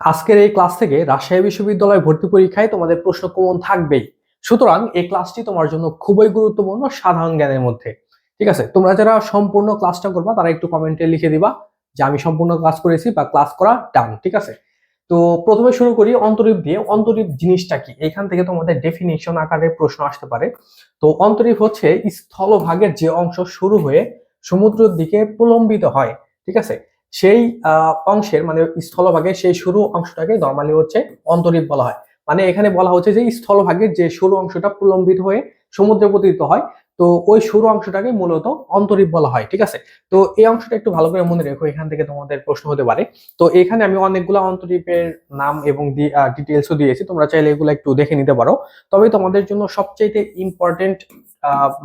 আজকের এই ক্লাস থেকে রাজশাহী বিশ্ববিদ্যালয় ভর্তি পরীক্ষায় তোমাদের প্রশ্ন কমন থাকবেই। সুতরাং এই ক্লাসটি তোমার জন্য খুবই গুরুত্বপূর্ণ সাধারণ জ্ঞানের মধ্যে। ঠিক আছে? তোমরা যারা সম্পূর্ণ ক্লাসটা করবা, তারা একটু কমেন্টে লিখে দিবা যে আমি সম্পূর্ণ ক্লাস করেছি বা ক্লাস করা ডান ঠিক আছে? তো প্রথমে শুরু করি অন্তরীপ দিয়ে। অন্তরীপ জিনিসটা কি? এখান থেকে তোমাদের ডেফিনিশন আকারে প্রশ্ন আসতে পারে। তো অন্তরীপ হচ্ছে স্থলভাগের যে অংশ শুরু হয়ে সমুদ্রের দিকে প্রলম্বিত হয়, ঠিক আছে? সেই অংশের মানে স্থলভাগের সেই সরু অংশটাকে নর্মালি হচ্ছে অন্তরীপ বলা হয়। মানে এখানে বলা হচ্ছে যে স্থলভাগের যে সরু অংশটা প্রলম্বিত হয়ে সমুদ্রে পতিত হয়, তো ওই সরু অংশটাকে মূলত অন্তরীপ বলা হয়, ঠিক আছে? তো এই অংশটা একটু ভালো করে মনে রেখো, এখান থেকে তোমাদের প্রশ্ন হতে পারে। তো এখানে আমি অনেকগুলো অন্তরীপের নাম এবং ডিটেলসও দিয়েছি, তোমরা চাইলে এগুলো একটু দেখে নিতে পারো। তবে তোমাদের জন্য সবচাইতে ইম্পর্টেন্ট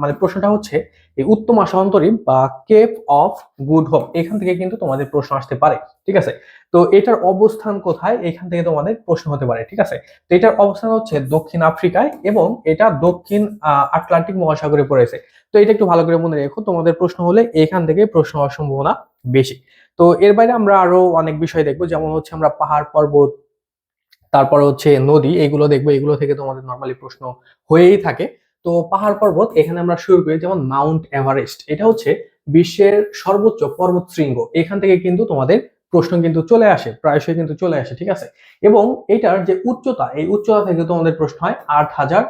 মানে প্রশ্নটা হচ্ছে, এই উত্তম আশা অন্তরীপ বা কেপ অফ গুড হোপ এখান থেকে কিন্তু তোমাদের প্রশ্ন আসতে পারে, ঠিক আছে? তো এটার অবস্থান কোথায়? এখান থেকে তোমাদের প্রশ্ন হতে পারে, ঠিক আছে? তো এটার অবস্থান হচ্ছে দক্ষিণ আফ্রিকায় এবং এটা দক্ষিণ আটলান্টিক মহাসাগরে পড়েছে। তো এটা একটু ভালো করে মনে রেখো, তোমাদের প্রশ্ন হলে এখান থেকে প্রশ্ন হওয়ার সম্ভাবনা বেশি। তো এর বাইরে আমরা আরও অনেক বিষয় দেখব, যেমন হচ্ছে আমরা পাহাড় পর্বত, তারপর হচ্ছে নদী, এগুলো দেখব, এগুলো থেকে তোমাদের নর্মালি প্রশ্ন হয়েই থাকে। তো পাহাড় পর্বত এখানে আমরা শুরু করি, যেমন মাউন্ট এভারেস্ট। এটা হচ্ছে বিশ্বের সর্বোচ্চ পর্বত শৃঙ্গ। এখান থেকে কিন্তু তোমাদের প্রশ্ন কিন্তু চলে আসে, প্রায়শই কিন্তু চলে আসে, ঠিক আছে? এবং এটার যে উচ্চতা, এই উচ্চতা থেকে তোমাদের প্রশ্ন হয় আট হাজার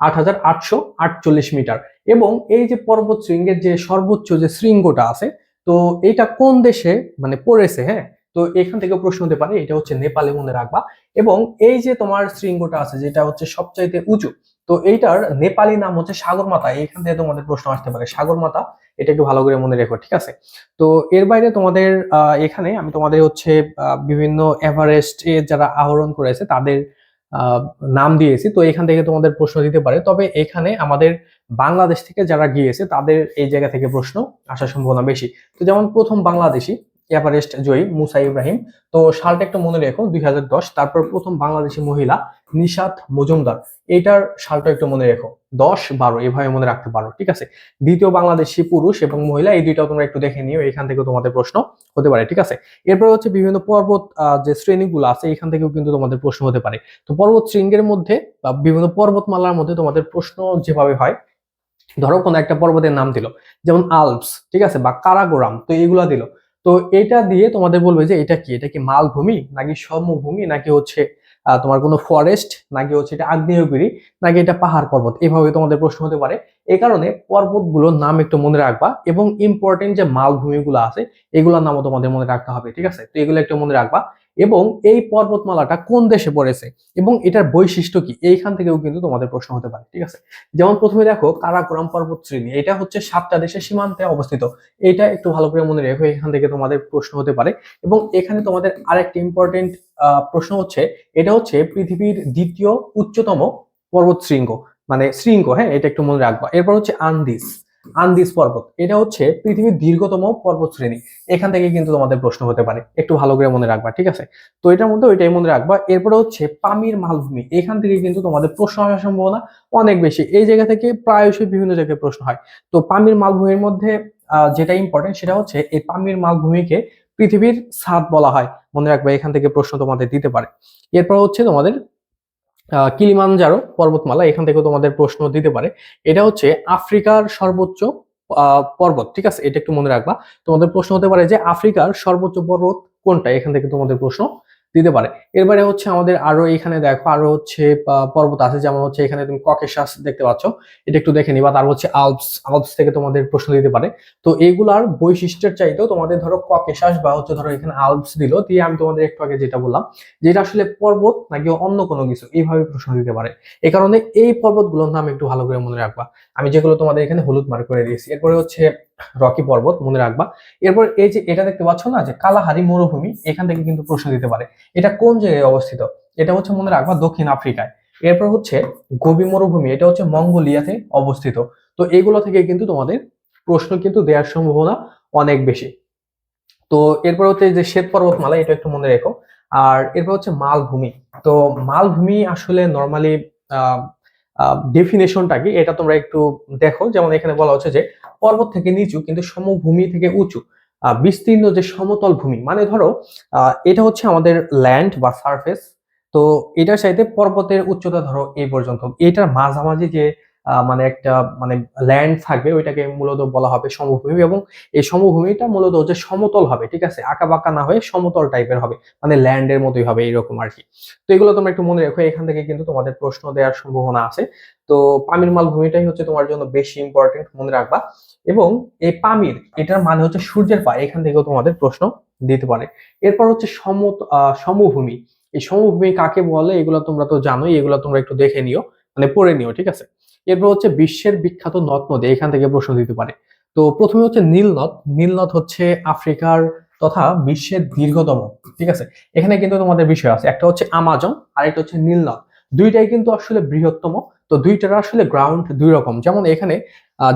আট হাজার আটশো আটচল্লিশ মিটার। এবং এই যে পর্বত শৃঙ্গের যে সর্বোচ্চ যে শৃঙ্গটা আছে, তো এটা কোন দেশে মানে পড়েছে হ্যাঁ? তো এখান থেকে প্রশ্ন হতে পারে, এটা হচ্ছে নেপালে মনে রাখবা এবং এই যে তোমার শৃঙ্গটা আছে, যেটা হচ্ছে সবচাইতে উঁচু তো এইটার নেপালি নাম হচ্ছে সাগরমাতা। এইখান থেকে তোমাদের প্রশ্ন আসতে পারে। সাগরমাতা, এটা একটু ভালো করে মনে রেখো, ঠিক আছে? তো এর বাইরে তোমাদের এখানে আমি তোমাদের হচ্ছে বিভিন্ন এভারেস্ট এ যারা আহরণ করেছে, তাদের নাম দিয়েছি। তো এখান থেকে তোমাদের প্রশ্ন দিতে পারে। তবে এখানে আমাদের বাংলাদেশ থেকে যারা গিয়েছে, তাদের এই জায়গা থেকে প্রশ্ন আসার সম্ভাবনা বেশি। তো যেমন প্রথম বাংলাদেশি এভারেস্ট জয়ী মুসা ইব্রাহিম। তো সালটা একটু মনে রেখো, দুই হাজার দশ, তারপর প্রথম বাংলাদেশি মহিলা নিশাত মজুমদার। এটার সালটা একটু মনে রেখো, দশ বারো, এভাবে মনে রাখতে পারো, ঠিক আছে? দ্বিতীয় বাংলাদেশি পুরুষ এবং মহিলা, এই দুইটাও তোমরা একটু দেখে নিও, এখান থেকে তোমাদের প্রশ্ন হতে পারে, ঠিক আছে? এরপর হচ্ছে বিভিন্ন পর্বত যে শ্রেণীগুলো আছে, এখান থেকেও কিন্তু তোমাদের প্রশ্ন হতে পারে। তো পর্বত শৃঙ্গের মধ্যে, বা বিভিন্ন পর্বতমালার মধ্যে তোমাদের প্রশ্ন যেভাবে হয়, ধরো কোনো একটা পর্বতের নাম দিল, যেমন আলপস, ঠিক আছে? বা কারাগোরাম, তো এইগুলা দিল। তো এটা দিয়ে তোমাদের বলবে যে এটা কি? এটা কি মালভূমি নাকি সমভূমি? নাকি হচ্ছে তোমার কোনো ফরেস্ট নাকি হচ্ছে এটা আগ্নেয়গিরি? নাকি এটা পাহাড় পর্বত? এভাবে তোমাদের প্রশ্ন হতে পারে। এ কারণে পর্বতগুলোর নাম একটু মনে রাখবা এবং ইম্পর্টেন্ট যে মালভূমিগুলো আছে, এগুলোর নামও তোমাদের মনে রাখতে হবে, ঠিক আছে? তো এগুলো একটু মনে রাখবা। এবং এই পর্বতমালাটা কোন দেশে পড়েছে এবং এটার বৈশিষ্ট্য কি? এইখান থেকেও কিন্তু তোমাদের প্রশ্ন হতে পারে, ঠিক আছে? যেমন প্রথমে দেখো, কারাকোরাম পর্বত শ্রেণি এটা হচ্ছে সাতটা দেশের সীমান্তে অবস্থিত। এটা একটু ভালো করে মনে রেখো, এখান থেকে তোমাদের প্রশ্ন হতে পারে। এবং এখানে তোমাদের আরেকটি ইম্পর্টেন্ট প্রশ্ন হচ্ছে, এটা হচ্ছে পৃথিবীর দ্বিতীয় উচ্চতম পর্বত শৃঙ্গ মানে শৃঙ্গ হ্যাঁ? এটা একটু মনে রাখবা। এরপর হচ্ছে আন্দিস আন্দিস পর্বত। এটা হচ্ছে পৃথিবীর দীর্ঘতম পর্বত শ্রেণি এখান থেকে কিন্তু তোমাদের প্রশ্ন হতে পারে। একটু ভালো করে মনে রাখবা, ঠিক আছে? তো এটার মধ্যে ওইটাই মনে রাখবা। এরপরে হচ্ছে পামির মালভূমি। এখান থেকে কিন্তু তোমাদের প্রশ্ন আসার সম্ভাবনা অনেক বেশি। এই জায়গা থেকে প্রায়শই বিভিন্ন জায়গায় প্রশ্ন হয়। তো পামির মালভূমির মধ্যে যেটা ইম্পর্টেন্ট সেটা হচ্ছে এই পামির মালভূমিকে পৃথিবীর ছাদ বলা হয়। মনে রাখবে, এখান থেকে প্রশ্ন তোমাদের দিতে পারে। এরপর হচ্ছে তোমাদের কিলিমানজারো পর্বতমালা, এখান থেকে তোমাদের প্রশ্ন দিতে পারে। এটা হচ্ছে আফ্রিকার সর্বোচ্চ পর্বত, ঠিক আছে? এটা একটু মনে রাখবা। তোমাদের প্রশ্ন হতে পারে যে আফ্রিকার সর্বোচ্চ পর্বত কোনটা? এখান থেকে তোমাদের প্রশ্ন দিতে পারে। এরপরে হচ্ছে আমাদের আরও এখানে দেখো, আরও হচ্ছে পর্বত আছে, যেমন হচ্ছে এখানে তুমি ককেশাস দেখতে পাচ্ছ। এটা একটু দেখে নিবা তারপর হচ্ছে আলপস আলপস থেকে তোমাদের প্রশ্ন দিতে পারে। তো এগুলার বৈশিষ্ট্যের চাইতেও তোমাদের ধরো ককেশাস বা হচ্ছে ধরো এখানে আলপস দিল, দিয়ে আমি তোমাদের একটু আগে যেটা বললাম, যেটা আসলে পর্বত নাকি অন্য কোনো কিছু, এইভাবে প্রশ্ন দিতে পারে। এই কারণে এই পর্বতগুলোর নাম একটু ভালো করে মনে রাখবা। আমি যেগুলো তোমাদের এখানে হলুদ মার্ক করে দিয়েছি। এরপরে হচ্ছে রকি পর্বত মনে রাখবা এরপর এই যে এটা দেখতে পাচ্ছ না, যে কালাহারি মরুভূমি, এখান থেকে কিন্তু প্রশ্ন দিতে পারে, এটা কোন জায়গায় অবস্থিত? এটা হচ্ছে মনে রাখবা দক্ষিণ আফ্রিকায়। এরপর হচ্ছে গোবি মরুভূমি, এটা হচ্ছে মঙ্গোলিয়াতে অবস্থিত। তো এগুলো থেকে কিন্তু তোমাদের প্রশ্ন কিন্তু দেওয়ার সম্ভাবনা অনেক বেশি। তো এরপর হচ্ছে যে শ্বেত পর্বতমালা, এটা একটু মনে রেখো। আর এরপর হচ্ছে মালভূমি। তো মালভূমি আসলে নর্মালি ডেফিনেশনটা কি এটা তোমরা একটু দেখো। যেমন এখানে বলা হচ্ছে যে পর্বত থেকে নিচু কিন্তু সমভূমি থেকে উঁচু। বিস্তীর্ণ যে সমতল ভূমি মানে ধরো এটা হচ্ছে আমাদের ল্যান্ড বা সারফেস তো এটার চাইতে পর্বতের উচ্চতা ধরো এই পর্যন্ত। এটার মাঝামাঝি যে মানে একটা মানে ল্যান্ড থাকবে, ওইটাকে মূলত বলা হবে সমভূমি এবং এই সমভূমিটা মূলত হচ্ছে সমতল হবে, ঠিক আছে? আঁকা বাঁকা না হয়ে সমতল টাইপের হবে মানে ল্যান্ডের মতোই হবে এইরকম আর কি তো এগুলো তোমরা একটু মনে রেখো, এখান থেকে কিন্তু তোমাদের প্রশ্ন দেওয়ার সম্ভাবনা আছে। তো পামির মালভূমিটাই হচ্ছে তোমার জন্য বেশি ইম্পর্টেন্ট মনে রাখবা এবং এই পামির, এটার মানে হচ্ছে সূর্যের পা এখান থেকেও তোমাদের প্রশ্ন দিতে পারে। এরপর হচ্ছে সম সমভূমি, এই সমভূমি কাকে বলে? এগুলো তোমরা তো জানোই, এগুলো তোমরা একটু দেখে নিও মানে পড়ে নিও, ঠিক আছে? এরপর হচ্ছে বিশ্বের বিখ্যাত নদ নদী, এখান থেকে প্রশ্ন দিতে পারে। তো প্রথমে হচ্ছে নীল নদ। নীল নদ হচ্ছে আফ্রিকার তথা বিশ্বের দীর্ঘতম, ঠিক আছে? এখানে কিন্তু তোমাদের বিষয় আছে। একটা হচ্ছে আমাজন আর একটা হচ্ছে নীল নদ। দুইটাই কিন্তু আসলে বৃহত্তম। তো দুইটার আসলে গ্রাউন্ড দুই রকম। যেমন এখানে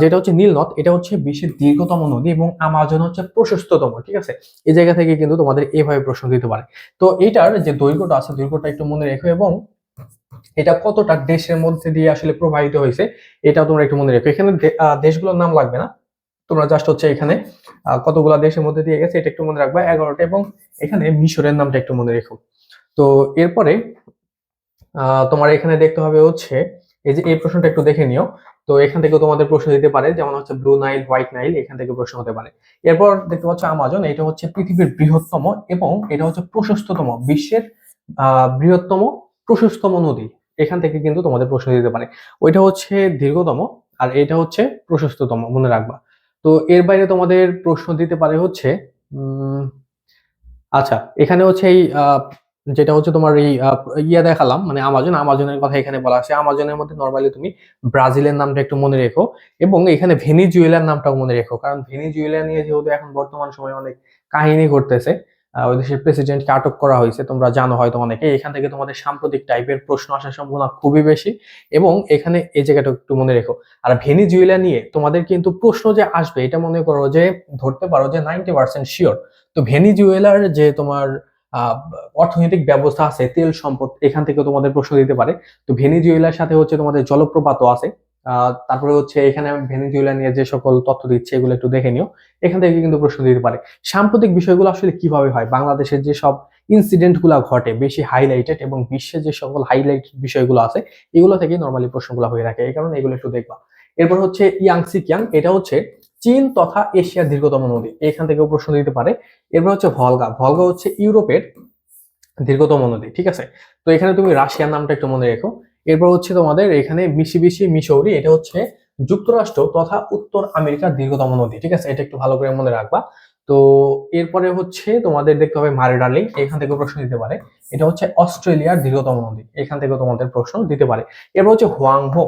যেটা হচ্ছে নীল নদ, এটা হচ্ছে বিশ্বের দীর্ঘতম নদী এবং আমাজন হচ্ছে প্রশস্ততম, ঠিক আছে? এই জায়গা থেকে কিন্তু তোমাদের এভাবে প্রশ্ন দিতে পারে। তো এটার যে দৈর্ঘ্যটা আছে, দৈর্ঘ্যটা একটু মনে রেখো এবং এটা কতটা দেশের মধ্যে দিয়ে আসলে প্রবাহিত হয়েছে, এটাও তোমরা একটু মনে রেখো। এখানে দেশগুলোর নাম লাগবে না। তোমরা জাস্ট হচ্ছে এখানে কতগুলা দেশের মধ্যে দিয়ে গেছে, এটা একটু মনে রাখবা। এগারোটা এবং এখানে মিশরের নামটা একটু মনে রেখো। তো এরপরে তোমার এখানে দেখতে হবে হচ্ছে, এই যে এই প্রশ্নটা একটু দেখে নিও। তো এখান থেকে তোমাদের প্রশ্ন দিতে পারে, যেমন হচ্ছে ব্লু নাইল হোয়াইট নাইল এখান থেকে প্রশ্ন হতে পারে। এরপর দেখতে পাচ্ছ আমাজন এটা হচ্ছে পৃথিবীর বৃহত্তম এবং এটা হচ্ছে প্রশস্ততম, বিশ্বের বৃহত্তম প্রশস্ততম নদী। এখান থেকে কিন্তু তোমাদের প্রশ্ন দিতে পারে। ওইটা হচ্ছে দীর্ঘতম আর এটা হচ্ছে প্রশস্ততম, মনে রাখবা। তো এর বাইরে তোমাদের প্রশ্ন দিতে পারে হচ্ছে আচ্ছা এখানে হচ্ছে এই যেটা হচ্ছে তোমার এই ইয়া দেখালাম মানে আমাজন, আমাজনের কথা এখানে বলা আছে। আমাজনের মধ্যে নর্মালি তুমি ব্রাজিলের নামটা একটু মনে রেখো এবং এখানে ভেনিজুয়েলার নামটাও মনে রেখো। কারণ ভেনিজুয়েলা নিয়ে যেহেতু এখন বর্তমান সময়ে অনেক কাহিনী ঘটতেছে ওই দেশের প্রেসিডেন্টকে আটক করা হয়েছে। তোমরা জানো হয়তো অনেকে। এখান থেকে তোমাদের সাম্প্রতিক টাইপের প্রশ্ন আসার সম্ভাবনা খুবই বেশি এবং এখানে এই জায়গাটা একটু মনে রেখো। আর ভেনিজুয়েলা নিয়ে তোমাদের কিন্তু প্রশ্ন যে আসবে, এটা মনে করো যে, ধরতে পারো যে নাইনটি পার্সেন্ট শিওর তো ভেনিজুয়েলার যে তোমার অর্থনৈতিক ব্যবস্থা আছে, তেল সম্পদ, এখান থেকে তোমাদের প্রশ্ন দিতে পারে। তো ভেনিজুয়েলার সাথে হচ্ছে তোমাদের জলপ্রপাতও আছে। তারপরে হচ্ছে এখানে ভেনিজুয়েলা নিয়ে যে সকল তথ্য দিচ্ছে, এগুলো একটু দেখে নিও। এখান থেকে কিন্তু প্রশ্ন দিতে পারে, সাম্প্রতিক বিষয়গুলো আসলে কীভাবে হয়? বাংলাদেশের যে সব ইনসিডেন্টগুলা ঘটে, বেশি হাইলাইটেড এবং বিশ্বে যে সকল হাইলাইটেড বিষয়গুলো আছে, এগুলো থেকে নর্মালি প্রশ্নগুলো হয়ে থাকে। এই কারণে এগুলো একটু দেখবা। এরপর হচ্ছে ইয়াংসি কিয়াং এটা হচ্ছে চীন তথা এশিয়ার দীর্ঘতম নদী। এখান থেকেও প্রশ্ন দিতে পারে। এরপর হচ্ছে ভলগা। ভলগা হচ্ছে ইউরোপের দীর্ঘতম নদী, ঠিক আছে? তো এখানে তুমি রাশিয়ার নামটা একটু মনে রেখো। এরপর হচ্ছে তোমাদের এখানে মিশিবিশি মিশৌরি, এটা হচ্ছে যুক্তরাষ্ট্র তথা উত্তর আমেরিকার দীর্ঘতম নদী, ঠিক আছে? এটা একটু ভালো করে মনে রাখবা। তো এরপরে হচ্ছে তোমাদের দেখতে হবে মারে ডার্লিং এখান থেকে প্রশ্ন দিতে পারে। এটা হচ্ছে অস্ট্রেলিয়ার দীর্ঘতম নদী, এখান থেকে তোমাদের প্রশ্ন দিতে পারে। এরপর হচ্ছে হোয়াংহো,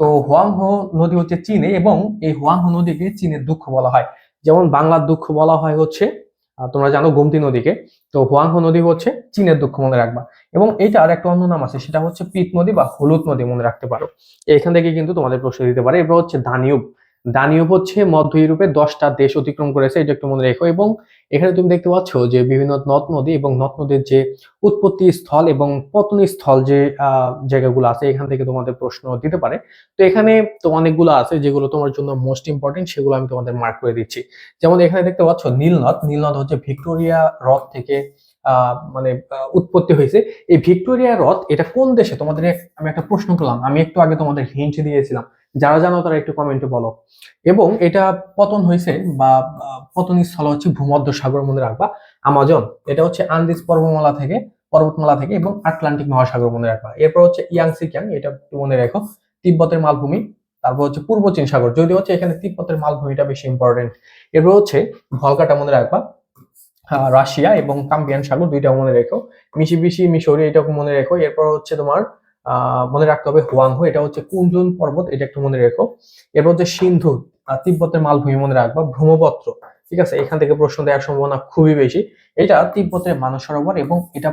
তো হোয়াংহো নদী হচ্ছে চীনে এবং এই হোয়াংহো নদীকে চীনের দুঃখ বলা হয়। যেমন বাংলার দুঃখ বলা হয় হচ্ছে তোমরা জানো গোমতী নদীকে। তো হোয়াংহো নদী হচ্ছে চীনের দুঃখ মনে রাখবা। এবং এইটার একটা অন্য নাম আছে, সেটা হচ্ছে পিত নদী বা হলুদ নদী মনে রাখতে পারো। এখান থেকে কিন্তু তোমাদের প্রশ্ন দিতে পারে, এবার হচ্ছে দানিউব। দানিউব হচ্ছে মধ্য ইউরোপে দশটা দেশ অতিক্রম করেছে, এটা একটু মনে রেখো। এবং এখানে তুমি দেখতে পাচ্ছ যে বিভিন্ন নদ নদী এবং নদ নদীর যে উৎপত্তি স্থল এবং পতন স্থল যে জায়গাগুলো আছে, এখান থেকে তোমাদের প্রশ্ন দিতে পারে। তো এখানে তো অনেকগুলো আছে যেগুলো তোমার জন্য মোস্ট ইম্পর্টেন্ট সেগুলো আমি তোমাদের মার্ক করে দিচ্ছি। যেমন এখানে দেখতে পাচ্ছ নীলনদ নীলনদ হচ্ছে ভিক্টোরিয়া হ্রদ থেকে মানে উৎপত্তি হয়েছে। এই ভিক্টোরিয়া হ্রদ এটা কোন দেশে? তোমাদের আমি একটা প্রশ্ন করলাম, আমি একটু আগে তোমাদের হিন্ট দিয়েছিলাম। যারা জানো তারা একটু কমেন্টে বলো। এবং এটা পতন হয়েছে বা পতন স্থল হচ্ছে ভূমধ্য সাগর মনে রাখবা, আমাজন। এটা হচ্ছে আন্দিজ পর্বতমালা থেকে পর্বতমালা থেকে এবং আটলান্টিক মহাসাগর মনে রাখবা। এরপর হচ্ছে ইয়াংসি ক্যাং এটা একটু মনে রাখো। তিব্বতের মালভূমি, তারপর হচ্ছে পূর্ব চীন সাগর। যদি হচ্ছে এখানে তিব্বতের মালভূমিটা বেশি ইম্পর্টেন্ট এরপর হচ্ছে ভলকাটা মনে রাখবা। রাশিয়া এবং কাম্পিয়ান সাগর দুইটা মনে রেখো। মিশিবিশি মিশরি এটাও মনে রেখো। এরপর হচ্ছে তোমার মনে রাখতে হবে হুয়াংহো, এটা হচ্ছে কুঞ্জুন পর্বত, এটা একটু মনে রেখো। এরপর হচ্ছে সিন্ধু তিব্বতের মালভূমি মনে রাখবা, ব্রহ্মপত্র। ঠিক আছে? এখান থেকে প্রশ্ন দেওয়ার সম্ভাবনা খুবই বেশি। এটা তিব্বতের মানস সরোবর এবং এটা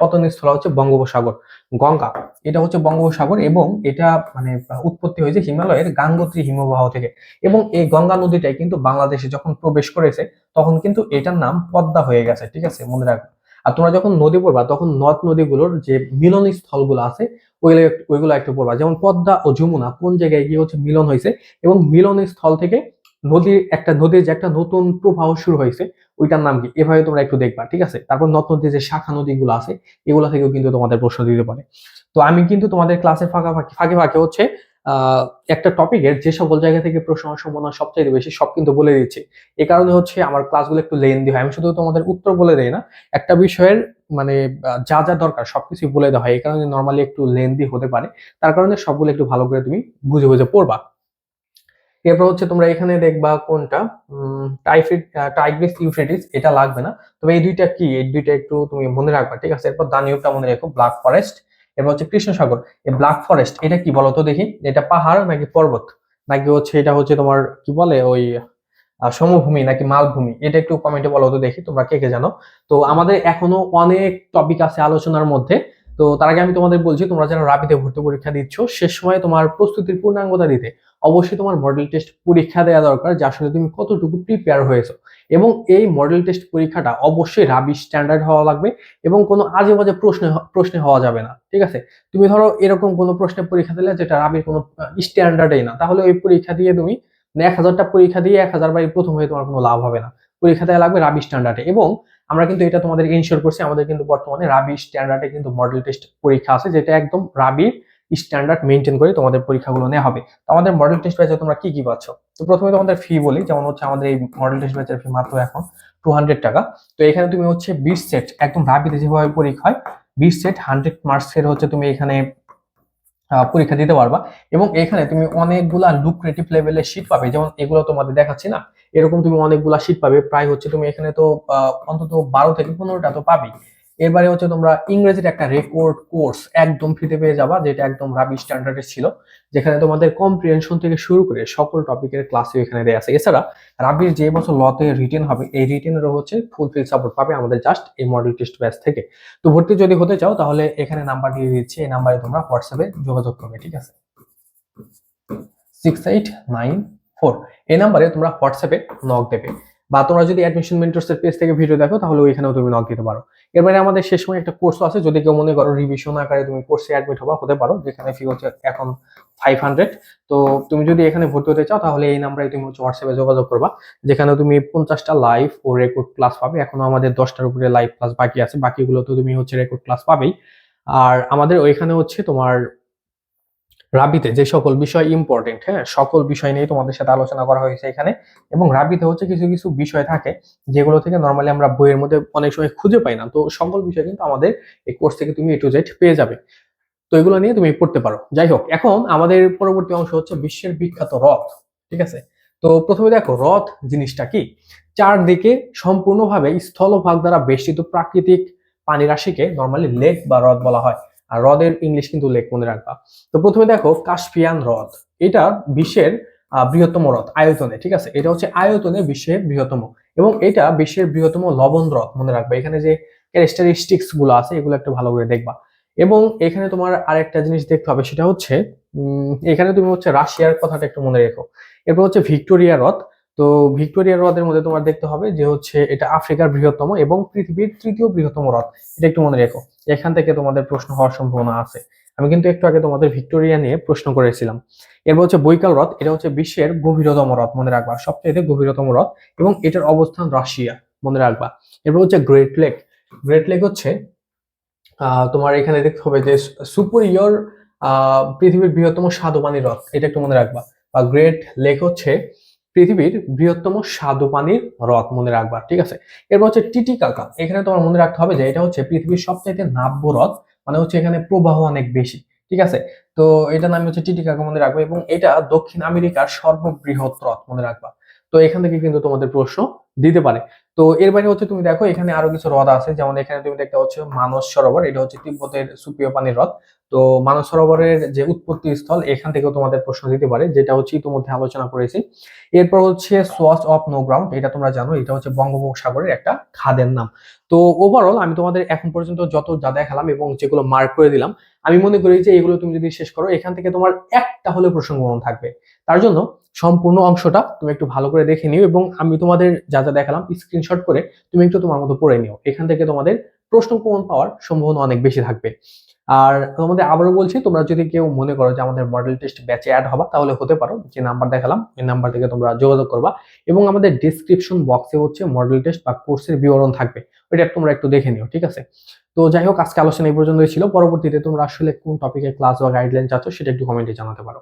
পতনস্থল হচ্ছে বঙ্গোপসাগর। গঙ্গা এটা হচ্ছে বঙ্গোপসাগর এবং এটা মানে উৎপত্তি হয়েছে হিমালয়ের গাঙ্গোত্রী হিমবাহ থেকে। এবং এই গঙ্গা নদীটাই কিন্তু বাংলাদেশে যখন প্রবেশ করেছে তখন কিন্তু এটার নাম পদ্মা হয়ে গেছে ঠিক আছে? মনে রাখবে। আর তোমরা যখন নদী পড়বা তখন নদ নদীগুলোর যে মিলন স্থলগুলো আছে ওইগুলো একটু- ওইগুলো একটু পড়বা। যেমন পদ্মা ও যমুনা কোন জায়গায় গিয়ে হচ্ছে মিলন হয়েছে এবং মিলন স্থল থেকে নদীর একটা নদীর যে একটা নতুন প্রবাহ শুরু হয়েছে, ওইটার নাম কি? এভাবে তোমরা একটু দেখবা, ঠিক আছে? তারপর নদ নদীর যে শাখা নদীগুলো আছে, এগুলো থেকেও কিন্তু তোমাদের প্রশ্ন দিতে পারে। তো আমি কিন্তু তোমাদের ক্লাসের ফাঁকা ফাঁকি, ফাঁকে ফাঁকে হচ্ছে একটা টপিকের যে সকল জায়গা থেকে প্রশ্ন সম্ভাবনা সবচেয়ে বেশি সব কিন্তু বলে দিচ্ছি। এ কারণে হচ্ছে আমার ক্লাসগুলো একটু লেন্দি হয়। আমি শুধু তোমাদের উত্তর বলে দেই না, একটা বিষয়ের মানে যা যা দরকার সবকিছু বলে দেওয়া হয়। এই কারণে নর্মালি একটু লেন্দি হতে পারে। তার কারণে সবগুলো একটু ভালো করে তুমি বুঝে বুঝে পড়বা। এরপর হচ্ছে তোমরা এখানে দেখবা কোনটা? টাইফিড টাইগ্রিস ইউফ্রেটিস এটা লাগবে না। তবে এই দুইটা কি? এই দুইটা একটু তুমি মনে রাখবা, ঠিক আছে? এরপর দানিউবটা মনে রেখো ব্ল্যাক ফরেস্ট এরপর হচ্ছে কৃষ্ণ সাগর এই ব্ল্যাক ফরেস্ট এটা কি বলতো দেখি? এটা পাহাড় নাকি পর্বত? নাকি হচ্ছে এটা হচ্ছে তোমার, কি বলে ওই সমভূমি নাকি মালভূমি? এটা একটু কমেন্টে বলো তো দেখি, তোমরা কে কে জানো? তো আমাদের এখনও অনেক টপিক আছে আলোচনার মধ্যে। তো তার আগে আমি তোমাদের বলছি, তোমরা যারা রাবিতে ভর্তি পরীক্ষা দিচ্ছ, শেষ সময় তোমার প্রস্তুতির পূর্ণাঙ্গতা দিতে অবশ্যই তোমার মডেল টেস্ট পরীক্ষা দেওয়া দরকার, যে আসলে তুমি কতটুকু প্রিপেয়ার হয়েছো। এবং এই মডেল টেস্ট পরীক্ষাটা অবশ্যই রাবি স্ট্যান্ডার্ড হওয়া লাগবে এবং কোনো আজে বাজে প্রশ্নে প্রশ্নে হওয়া যাবে না, ঠিক আছে? তুমি ধরো এরকম কোনো প্রশ্নে পরীক্ষা দিলে যেটা রাবির কোনো স্ট্যান্ডার্ডেই না, তাহলে ওই পরীক্ষা দিয়ে তুমি এক হাজারটা পরীক্ষা দিয়ে এক হাজার বাড়ি প্রথম হয়ে তোমার কোনো লাভ হবে না। পরীক্ষা দেওয়া লাগবে রাবি স্ট্যান্ডার্ডে এবং আমরা কিন্তু এটা তোমাদের ইনশিওর করছি, আমাদের কিন্তু বর্তমানে রাবি স্ট্যান্ডার্ডে কিন্তু মডেল টেস্ট পরীক্ষা আছে, যেটা একদম রাবির স্ট্যান্ডার্ড মেনটেন করে তোমাদের পরীক্ষাগুলো নেওয়া হবে। তো আমাদের মডেল টেস্ট ব্যাচে তোমরা কি কি পাচ্ছ? তো প্রথমে তোমাদের ফি বলি, যেমন হচ্ছে আমাদের এই মডেল টেস্ট ব্যাচের ফি মাত্র এখন টু হান্ড্রেড টাকা। তো এখানে তুমি হচ্ছে বিশ সেট একদম রাবিতে যেভাবে পরীক্ষা হয় বিশ সেট হান্ড্রেড মার্কসের হচ্ছে তুমি এখানে পরীক্ষা দিতে পারবা। এবং এখানে তুমি অনেকগুলা লুক্রেটিভ লেভেলের শীট পাবে। যেমন এগুলো তোমাদের দেখাচ্ছি না। এরকম তুমি অনেকগুলা শীট পাবে। প্রায় হচ্ছে তুমি এখানে তো অন্তত বারো থেকে পনেরোটা তো পাবেই। এরবারে হচ্ছে তোমরা ইংরেজির একটা রেকর্ড কোর্স একদম ফ্রিতে পেয়ে যাবা, যেটা একদম রাবি স্ট্যান্ডার্ডের ছিল, যেখানে তোমাদের কম্প্রিহেনশন থেকে শুরু করে সকল টপিকের ক্লাসে এখানে দেওয়া আছে। এছাড়া রাবির যে বছর লতে রিটেন হবে, এই রিটেনেরও হচ্ছে ফুল ফিল সাপোর্ট পাবে আমাদের জাস্ট এই মডেল টেস্ট ব্যাচ থেকে। তো ভর্তি যদি হতে চাও, তাহলে এখানে নাম্বার দিয়ে দিচ্ছি, এই নাম্বারে তোমরা হোয়াটসঅ্যাপে যোগাযোগ করবে, ঠিক আছে? সিক্স এইট নাইন ফোর এই নাম্বারে তোমরা হোয়াটসঅ্যাপে নক দেবে। বা তোমরা যদি অ্যাডমিশন মেন্টরস এর পেজ থেকে ভিডিও দেখো, তাহলে ওইখানেও তুমি নক দিতে পারো। এরপরে আমাদের শেষ সময় একটা কোর্স আছে, যদি কেউ মনে করো রিভিশন আকারে তুমি কোর্সে অ্যাডমিট হবা, হতে পারো, যেখানে ফি হচ্ছে এখন ফাইভ হান্ড্রেড তো তুমি যদি এখানে ভর্তি হতে চাও, তাহলে এই নাম্বারে তুমি হচ্ছে হোয়াটসঅ্যাপে যোগাযোগ করবা যেখানে তুমি পঞ্চাশটা লাইভ ও রেকর্ড ক্লাস পাবে। এখনও আমাদের দশটার উপরে লাইভ ক্লাস বাকি আছে বাকিগুলো তো তুমি হচ্ছে রেকর্ড ক্লাস পাবেই। আর আমাদের ওইখানে হচ্ছে তোমার রাবিতে যে সকল বিষয় ইম্পর্টেন্ট হ্যাঁ? সকল বিষয় নিয়ে তোমাদের সাথে আলোচনা করা হয়েছে এখানে। এবং রাবিতে হচ্ছে কিছু কিছু বিষয় থাকে যেগুলো থেকে নর্মালি আমরা বইয়ের মধ্যে অনেক সময় খুঁজে পাই না। তো সকল বিষয় কিন্তু আমাদের এই কোর্স থেকে তুমি এ টু জেড পেয়ে যাবে। তো এগুলো নিয়ে তুমি পড়তে পারো। যাই হোক, এখন আমাদের পরবর্তী অংশ হচ্ছে বিশ্বের বিখ্যাত রথ, ঠিক আছে? তো প্রথমে দেখো হ্রদ জিনিসটা কি? চারদিকে সম্পূর্ণভাবে স্থলভাগ দ্বারা বেষ্টিত প্রাকৃতিক পানি রাশিকে নর্মালি লেক বা হ্রদ বলা হয়। আর হ্রদের ইংলিশ কিন্তু লেক মনে রাখবা। তো প্রথমে দেখো কাস্পিয়ান হ্রদ। এটা বিশ্বের বৃহত্তম হ্রদ, আয়তনে, ঠিক আছে? এটা হচ্ছে আয়তনে বিশ্বের বৃহত্তম। এবং এটা বিশ্বের বৃহত্তম লবণ হ্রদ মনে রাখবা। এখানে যে ক্যারেক্টারিস্টিক্সগুলো আছে, এগুলো একটু ভালো করে দেখবা। এবং এখানে তোমার আরেকটা জিনিস দেখতে হবে, সেটা হচ্ছে এখানে তুমি হচ্ছে রাশিয়ার কথাটা একটু মনে রেখো। এরপর হচ্ছে ভিক্টোরিয়া হ্রদ। তো ভিক্টোরিয়া হ্রদের মধ্যে তোমার দেখতে হবে যে হচ্ছে এটা আফ্রিকার বৃহত্তম এবং পৃথিবীর তৃতীয় বৃহত্তম হ্রদ। এটা একটু মনে রেখো, এখান থেকে তোমাদের প্রশ্ন হওয়ার সম্ভাবনা আছে। আমি কিন্তু একটু আগে তোমাদের ভিক্টোরিয়া নিয়ে প্রশ্ন করেছিলাম। এরপর হচ্ছে বৈকাল হ্রদ, এটা হচ্ছে বিশ্বের গভীরতম হ্রদ, মনে রাখবা সবচেয়ে গভীরতম হ্রদ, এবং এটার অবস্থান রাশিয়া, মনে রাখবা। এরপর হচ্ছে গ্রেট লেক গ্রেট লেক হচ্ছে তোমার এখানে দেখতে হবে যে সুপেরিয়র পৃথিবীর বৃহত্তম স্বাদু পানির হ্রদ, এটা একটু মনে রাখবা। বা গ্রেট লেক হচ্ছে পৃথিবীর বৃহত্তম স্বাদু পানির হ্রদ মনে রাখবার ঠিক আছে? এরপর হচ্ছে টিটিকাকা এখানে তোমার মনে রাখতে হবে যে এটা হচ্ছে পৃথিবীর সবচাইতে নাব্য হ্রদ মানে হচ্ছে এখানে প্রবাহ অনেক বেশি, ঠিক আছে? তো এটা নাম হচ্ছে টিটিকাকা মনে রাখবে এবং এটা দক্ষিণ আমেরিকার সর্ববৃহৎ হ্রদ মনে রাখবা। তো এখান থেকে কিন্তু তোমাদের প্রশ্ন দিতে পারে। তো এর বাইরে হচ্ছে তুমি দেখো, এখানে আরও কিছু হ্রদ আছে। যেমন এখানে তুমি দেখতে পাচ্ছ মানস সরোবর। এটা হচ্ছে তিব্বতের সুপ্রিয় পানির হ্রদ। তো মানস সরোবরের যে উৎপত্তি স্থল এখান থেকেও তোমাদের প্রশ্ন দিতে পারে, যেটা হচ্ছে ইতিমধ্যে আলোচনা করেছি। এরপর হচ্ছে সোয়াচ অফ নো গ্রাউন্ড, এটা তোমরা জানো, এটা হচ্ছে বঙ্গোপসাগরের একটা খাদের নাম। তো ওভারঅল আমি তোমাদের এখন পর্যন্ত যত যা দেখালাম এবং যেগুলো মার্ক করে দিলাম, আমি মনে করি যে এগুলো তুমি যদি শেষ করো, এখান থেকে তোমার একটা হলে প্রসঙ্গ থাকবে। তার জন্য সম্পূর্ণ অংশটা তুমি একটু ভালো করে দেখে নিও এবং আমি তোমাদের যা যা দেখালাম স্ক্রিনশট করে তুমি একটু তোমার মতো পড়ে নিও। এখান থেকে তোমাদের প্রশ্ন কমন পাওয়ার সম্ভাবনা অনেক বেশি থাকবে। আর তোমাদের আবারও বলছি, তোমরা যদি কেউ মনে করো যে আমাদের মডেল টেস্ট ব্যাচে অ্যাড হবা, তাহলে হতে পারো। যে নাম্বার দেখালাম ওই নাম্বার থেকে তোমরা যোগাযোগ করবা এবং আমাদের ডিসক্রিপশন বক্সে হচ্ছে মডেল টেস্ট বা কোর্সের বিবরণ থাকবে। ওইটা তোমরা একটু দেখে নিও, ঠিক আছে? তো যাই হোক, আজকে আলোচনা এই পর্যন্তই ছিল। পরবর্তীতে তোমরা আসলে কোন টপিকে ক্লাস বা গাইডলাইন চাচ্ছ, সেটা একটু কমেন্টে জানাতে পারো।